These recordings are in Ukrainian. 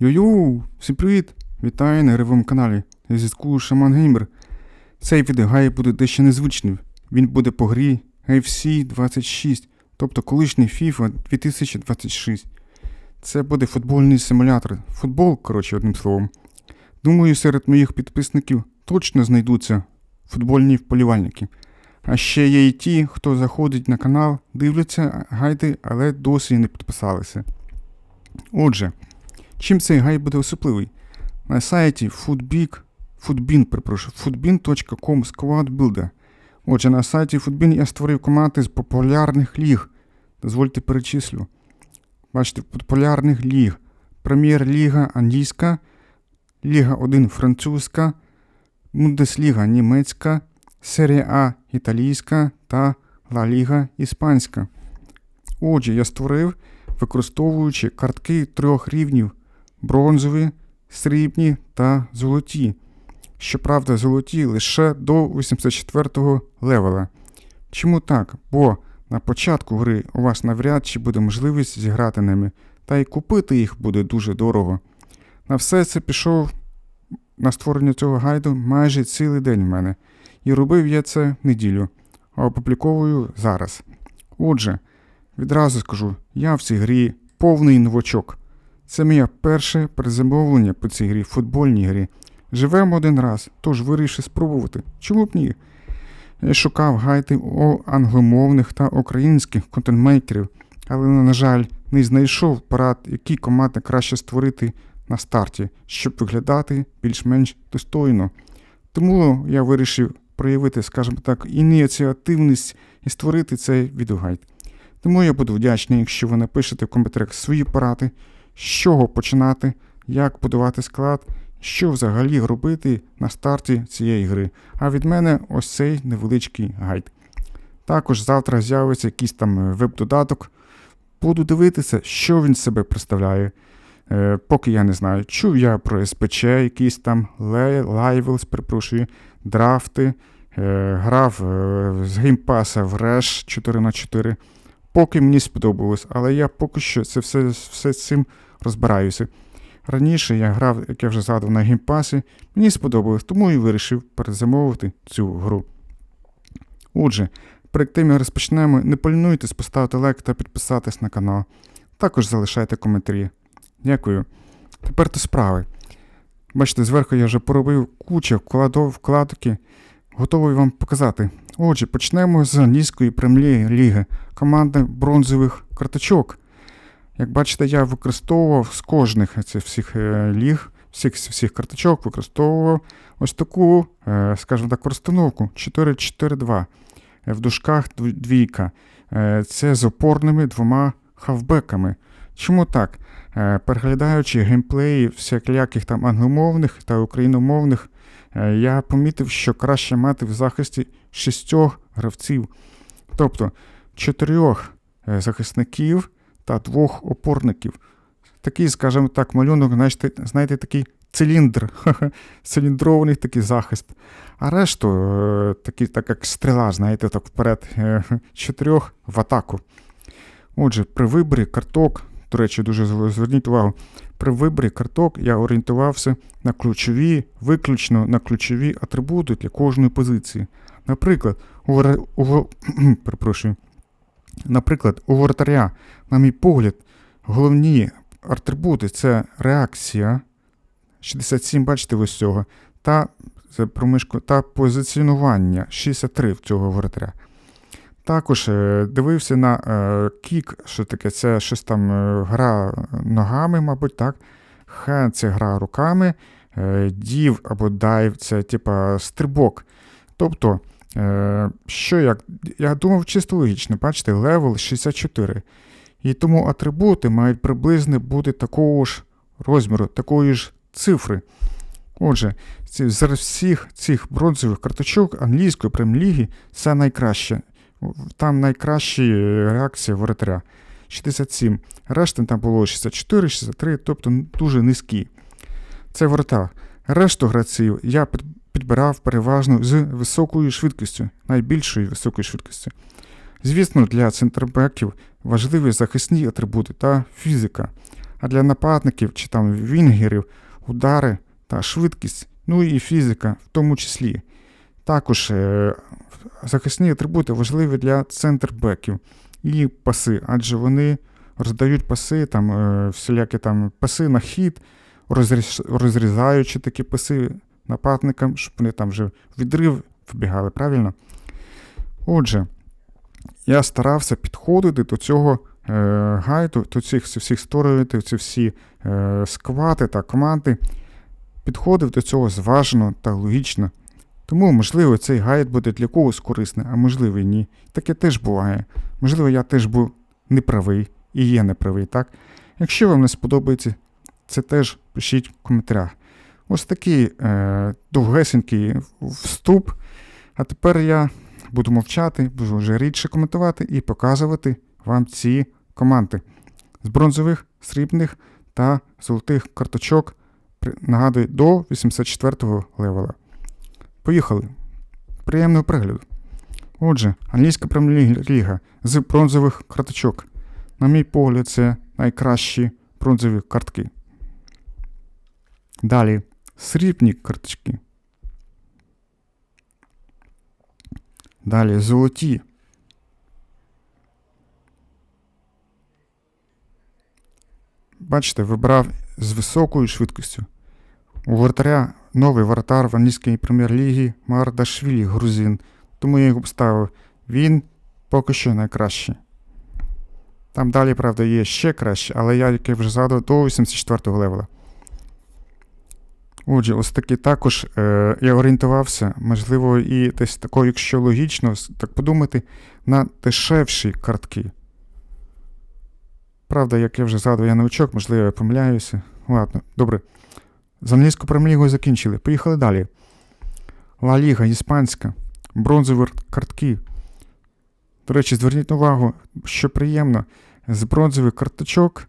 Йо-йо, всім привіт! Вітаю на гривому каналі. Я зв'язку Шаман Геймер. Цей відеогай буде дещо незвичним. Він буде по грі FC 26, тобто колишній FIFA 2026. Це буде футбольний симулятор. Футбол, коротше, одним словом. Думаю, серед моїх підписників точно знайдуться футбольні вполівальники. А ще є і ті, хто заходить на канал, дивляться гайди, але досі не підписалися. Отже, чим цей гайд буде особливий? На сайті Foodbin, перепрошую, foodbin.com Squad. Отже, на сайті Foodbin я створив команди з популярних ліг. Дозвольте перечислю. Бачите, популярних ліг. Прем'єр-ліга англійська, Ліга 1 французька, Бундесліга німецька, Серія А італійська та Ла Ліга іспанська. Отже, я створив, використовуючи картки трьох рівнів бронзові, срібні та золоті. Щоправда, золоті лише до 84-го левела. Чому так? Бо на початку гри у вас навряд чи буде можливість зіграти ними, та й купити їх буде дуже дорого. На все це пішов на створення цього гайду майже цілий день в мене. І робив я це неділю, а опубліковую зараз. Отже, відразу скажу, я в цій грі повний новачок. Це моє перше призамовлення по цій грі, футбольній грі. Живемо один раз, тож вирішив спробувати. Чому б ні? Я шукав гайди у англомовних та українських контентмейкерів, але, на жаль, не знайшов порад, які команди краще створити на старті, щоб виглядати більш-менш достойно. Тому я вирішив проявити, скажімо так, ініціативність і створити цей відеогайд. Тому я буду вдячний, якщо ви напишете в коментарях свої поради, з чого починати, як будувати склад, що взагалі робити на старті цієї гри. А від мене ось цей невеличкий гайд. Також завтра з'явиться якийсь там е, веб-додаток. Буду дивитися, що він себе представляє. Е, поки я не знаю. Чув я про СПЧ, якісь там лайвелс, перепрошую, драфти, е, грав е, з геймпаса в Реш 4х4. Поки мені сподобалось, але я поки що це все, все цим розбираюся. Раніше я грав, як я вже згадував, на геймпасі, мені сподобалось, тому і вирішив перезамовити цю гру. Отже, перед тим як розпочнемо, не полінуйтесь поставити лайк та підписатись на канал. Також залишайте коментарі. Дякую. Тепер до справи. Бачите, зверху я вже поробив кучу вкладов, вкладки. Готовий вам показати. Отже, почнемо з англійської прем'єр-ліги, команди бронзових карточок. Як бачите, я використовував з кожних цих всіх е, ліг, всіх всіх карточок, використовував ось таку, е, скажімо так, розстановку 4-4-2. Е, В дужках двійка. Це з опорними двома хавбеками. Чому так? Переглядаючи геймплеї всяких там англомовних та україномовних, я помітив, що краще мати в захисті шістьох гравців, тобто чотирьох захисників та двох опорників. Такий, скажімо так, малюнок, знаєте, знаєте такий циліндр, циліндрований такий захист. А решту, е, такий, так як стріла, знаєте, так вперед, е, чотирьох в атаку. Отже, при виборі карток, до речі, дуже зверніть увагу, при виборі карток я орієнтувався на ключові, виключно на ключові атрибути для кожної позиції. Наприклад, у, у, перепрошую. Наприклад, у воротаря, на мій погляд, головні атрибути це реакція 67, бачите, ось цього, та, промишку, та позиціонування 63 в цього воротаря. Також е, дивився на е, кік, що таке, це щось там е, гра ногами, мабуть, так. Хен це гра руками, дів або дайв це типа стрибок. Тобто, що як. Я думав чисто логічно, бачите, левел 64. І тому атрибути мають приблизно бути такого ж розміру, такої ж цифри. Отже, з всіх цих бронзових карточок англійської прем'єр-ліги це найкраще. Там найкраща реакція воротаря. 67. Решта там було 64, 63, тобто дуже низькі. Це воротар. Решту гравців я підбирав переважно з високою швидкістю, найбільшою високою швидкістю. Звісно, для центрбеків важливі захисні атрибути та фізика. А для нападників чи там вінгерів удари та швидкість, ну і фізика в тому числі. Також е, захисні атрибути важливі для центрбеків і паси, адже вони роздають паси, там е, всілякі там паси на хід, розріз, розрізаючи такі паси нападникам, щоб вони там вже відрив вибігали, правильно? Отже, я старався підходити до цього е, гайду, до цих всіх створювати ці всі е, сквати та команди. Підходив до цього зважено та логічно. Тому, можливо, цей гайд буде для когось корисний, а можливо і ні. Таке теж буває. Можливо, я теж був неправий і є неправий, так? Якщо вам не сподобається, це теж пишіть в коментарях. Ось такий е, довгесенький вступ. А тепер я буду мовчати, буду вже рідше коментувати і показувати вам ці команди з бронзових, срібних та золотих карточок. Нагадую, до 84-го левела. Поїхали. Приємного перегляду. Отже, англійська прем'єр-ліга з бронзових карточок. На мій погляд, це найкращі бронзові картки. Далі срібні карточки. Далі золоті. Бачите, вибрав з високою швидкістю. У вратаря новий вратар в англійській прем'єр-лігі Мардашвілі грузин. Тому я його поставив. Він поки що найкращий. Там далі, правда, є ще краще, але я, як я вже згадував, до 84-го левела. Отже, ось таки також е, я орієнтувався, можливо, і десь тако, якщо логічно, так подумати, на дешевші картки. Правда, як я вже згадував, я новичок, можливо, я помиляюся. Ладно, добре. З англійською прем'єр-лігою закінчили. Поїхали далі. Ла Ліга, іспанська, бронзові картки. До речі, зверніть увагу, що приємно, з бронзових карточок,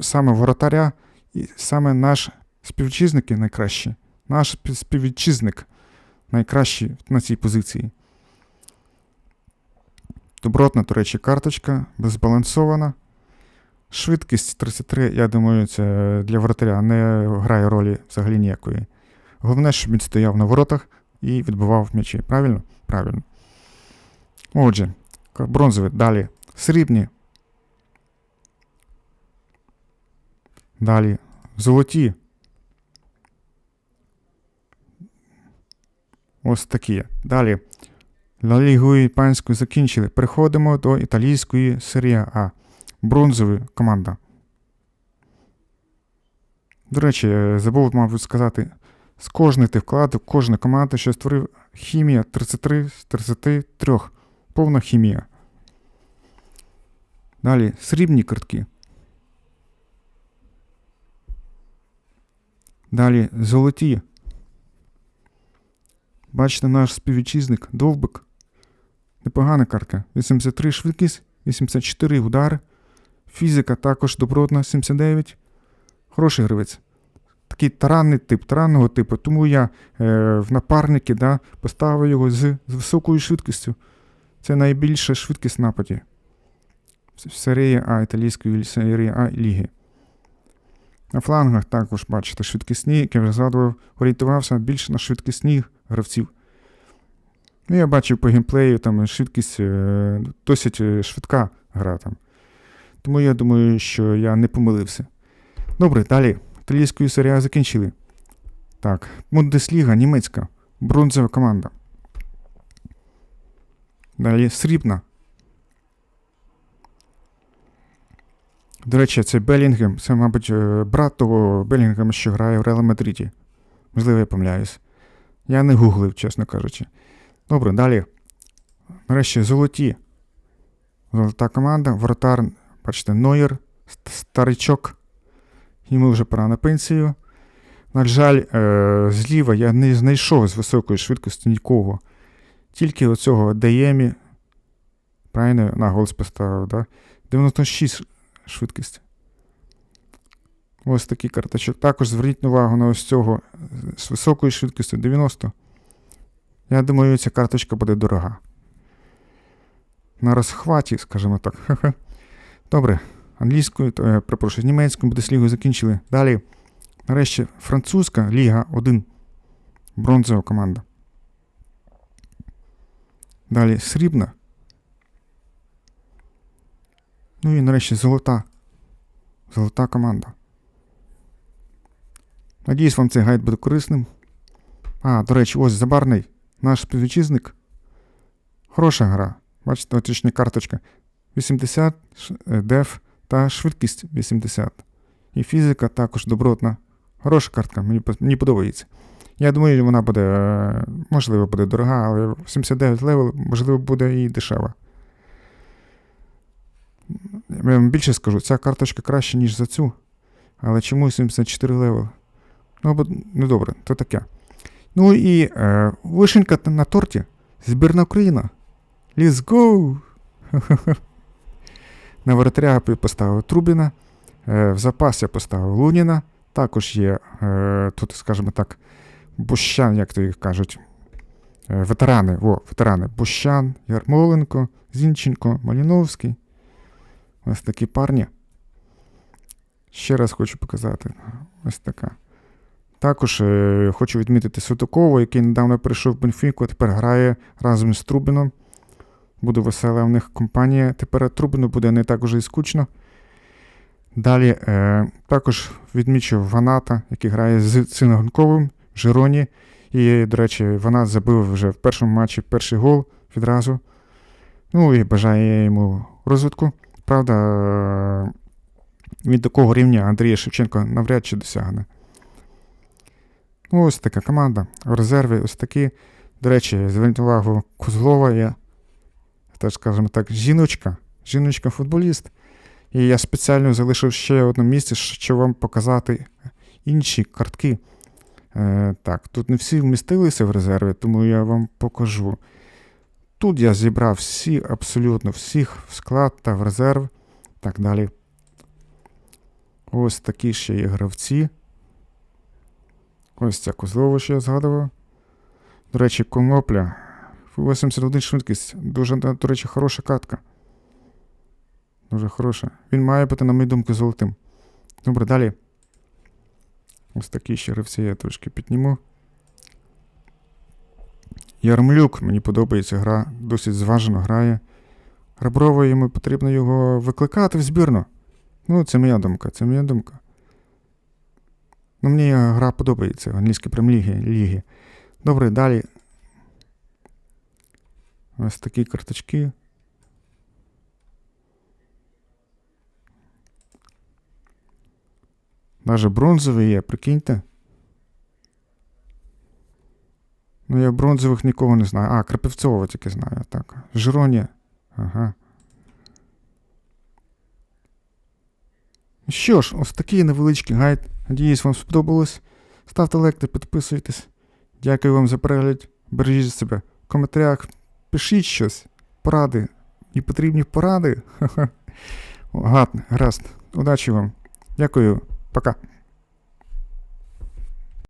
саме воротаря, і саме наш співвітчизники найкращі. Наш спів- співвітчизник найкращий на цій позиції. Добротна, до речі, карточка, безбалансована. Швидкість 33, я думаю, це для воротаря не грає ролі взагалі ніякої. Головне, щоб він стояв на воротах і відбивав м'ячі. Правильно? Правильно. Отже, бронзові, далі. Срібні. Далі. Золоті. Ось такі. Далі. Ла Лігу іспанську закінчили. Переходимо до італійської серія А. Бронзові команда. До речі, е, забув, мабуть, сказати, з кожної ти вкладів, кожна команда, що створив хімія 33 з 33. Повна хімія. Далі срібні картки. Далі золоті. Бачите, наш співвітчизник Довбик. Непогана картка. 83 швидкість, 84 удар. Фізика також добротна, 79. Хороший гравець. Такий таранний тип, таранного типу. Тому я е, в напарники да, поставив його з, з високою швидкістю. Це найбільша швидкість нападі. В серії А італійської серії А ліги. На флангах також, бачите, швидкісні, як я вже згадував, орієнтувався більше на швидкісні гравців. Ну, я бачив по геймплею, там швидкість е, досить е, швидка гра там. Тому я думаю, що я не помилився. Добре, далі. Італійською серія закінчили. Так, Бундесліга, німецька. Бронзова команда. Далі срібна. До речі, це Белінгем. Це, мабуть, е, брат того Белінгема, що грає в Реал Мадриді. Можливо, я помиляюсь. Я не гуглив, чесно кажучи. Добре, далі. Нарешті золоті. Золота команда, воротар, бачите, Нойер, старичок. Йому вже пора на пенсію. На жаль, е, зліва я не знайшов з високої швидкості нікого. Тільки оцього Деємі. Правильно на голос поставив, да? 96 швидкість. Ось такий карточок. Також зверніть увагу на ось цього з високою швидкістю 90. Я думаю, ця карточка буде дорога. На розхваті, скажімо так. Добре. англійською, то, е, перепрошую, німецькою Бундеслігою закінчили. Далі, нарешті, французька Ліга 1. Бронзова команда. Далі срібна. Ну і нарешті золота. Золота команда. Надіюсь, вам цей гайд буде корисним. А, до речі, ось забарний наш співвітчизник. Хороша гра. Бачите, точні карточка. 80, ш- е, деф та швидкість 80. І фізика також добротна. Хороша картка, мені, мені подобається. Я думаю, вона буде, е, можливо, буде дорога, але 79 левел, можливо, буде і дешева. Я вам більше скажу, ця карточка краще, ніж за цю. Але чому 74 левел? Ну, бо, ну добре, то таке. Ну і е, вишенька на торті. Збірна Україна. Let's go! На воротаря я поставив Трубіна. Е, в запас я поставив Луніна. Також є е, тут, скажімо так, Бущан, як то їх кажуть. Е, ветерани, о, ветерани. Бущан, Ярмоленко, Зінченко, Маліновський. Ось такі парні. Ще раз хочу показати. Ось така. Також е, хочу відмітити Святокова, який недавно прийшов в Бенфіку, а тепер грає разом з Трубіном. Буде весела в них компанія. Тепер Трубіну буде не так уже і скучно. Далі е, також відмічу Ваната, який грає з Цинаганковим в Жироні. І, до речі, Ванат забив вже в першому матчі перший гол відразу. Ну і бажаю йому розвитку. Правда, він такого рівня Андрія Шевченко навряд чи досягне. Ну, ось така команда. В резерві ось такі. До речі, зверніть увагу, Козлова є, теж, скажімо так, жіночка, жіночка-футболіст. І я спеціально залишив ще одне місце, щоб вам показати інші картки. Е, так, тут не всі вмістилися в резерві, тому я вам покажу. Тут я зібрав всі, абсолютно всіх в склад та в резерв. Так далі. Ось такі ще є гравці. Ось ця Козлова, що я згадував. До речі, конопля. 81 швидкість. Дуже, до речі, хороша катка. Дуже хороша. Він має бути, на мою думку, золотим. Добре, далі. Ось такі ще гравці я трошки підніму. Ярмлюк, мені подобається гра, досить зважено грає. Реброво йому потрібно його викликати в збірну. Ну, це моя думка, це моя думка. Ну, мені гра подобається в англійській прем'єр лігі. Добре, далі. Ось такі карточки. Даже бронзовий є, прикиньте. Ну, я бронзових нікого не знаю. А, Крапивцова тільки знаю. Так. Жироні. Ага. Що ж, ось такий невеличкий гайд. Надіюсь, вам сподобалось. Ставте лайк та підписуйтесь. Дякую вам за перегляд. Бережіть себе. В коментарях пишіть щось. Поради. І потрібні поради. Ха-ха. Гаразд. Удачі вам. Дякую. Пока.